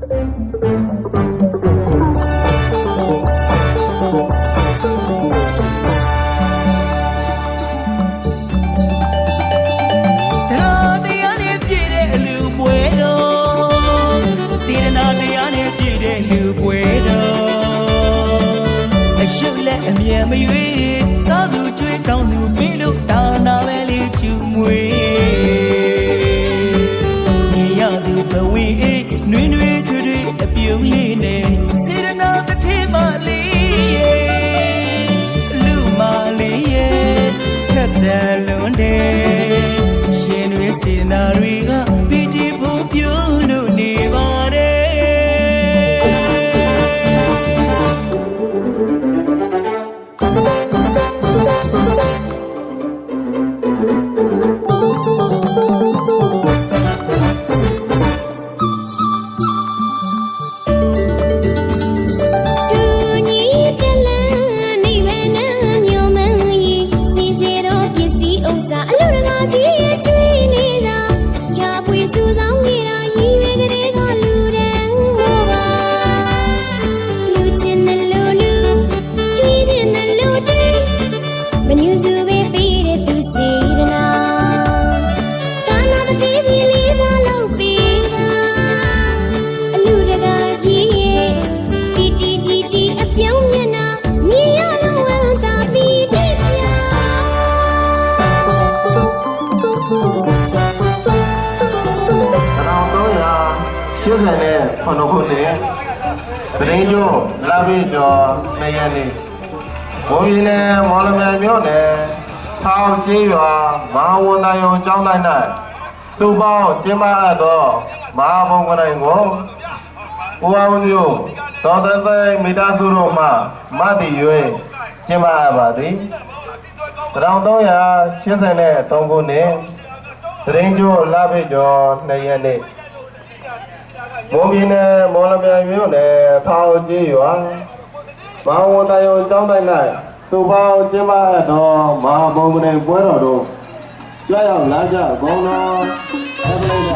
တရား လာပြီကျော်နှစ်ရက်နေ့ဘုံရင်နဲ့မော်လမြိုင်မြို့နယ်ထောင်ကျေးရွာမဟာဝန်တန်ယုံကျောင်းတိုင်း၌စုပေါင်းကျင်းပအပ်သောမဟာဘုံကတိုင်းကိုဦးအောင်မျိုးတော်တဲ့သိမိသားစုတို့မှမတည်၍ကျင်းပအပ်ပါသည်1380နဲ့3ခုနှစ်ပရင်းကျိုးလာပြီကျော်နှစ်ရက်နေ့မွန်ပြည်နယ်မော်လမြိုင်မြို့နယ်ဖောင်ကြီးရွာ မဟာဝန်တယုံကျောင်းတိုင်း၌စုပေါင်းကျင်းပအပ်သောမဟာဘုံကနေပွဲတော်တို့ကြွရောက်လာကြကုန်သောအပရိသတ်အားလုံး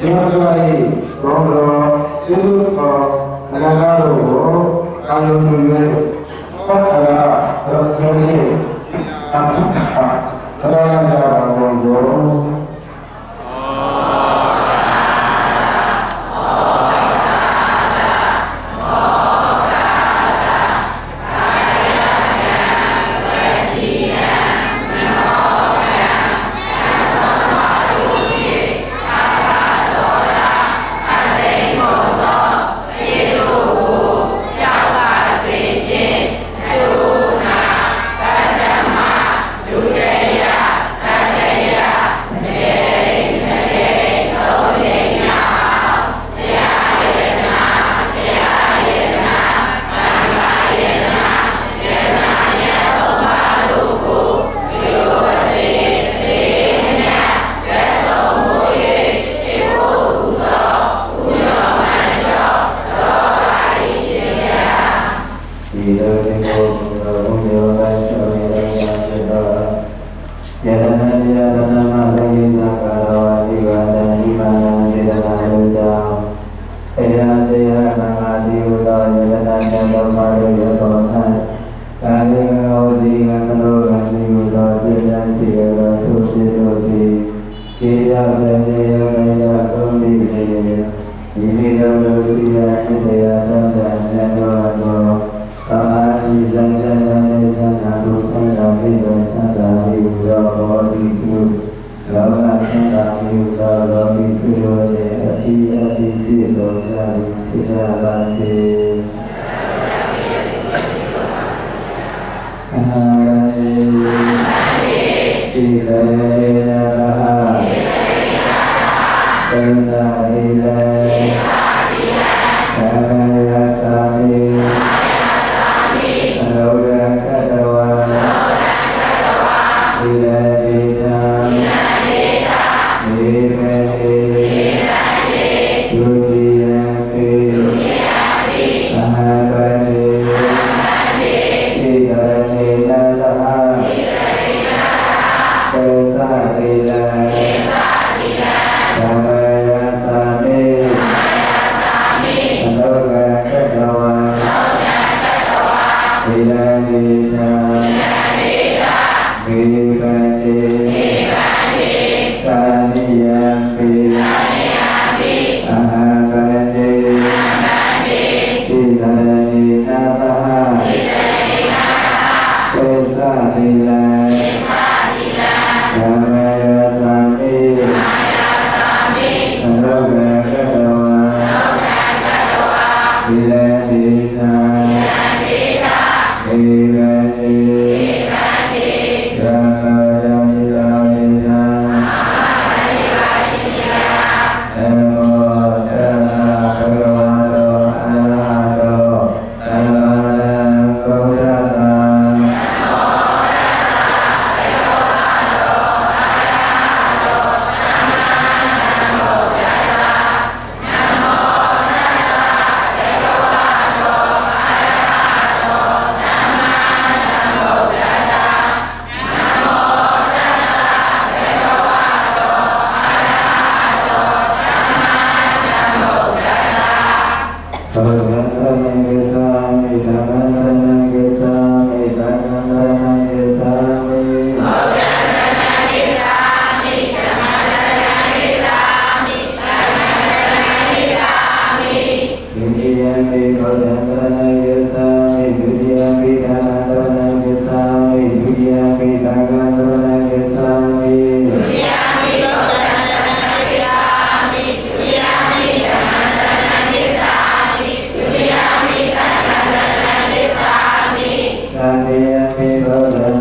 ဒီမှာ Hare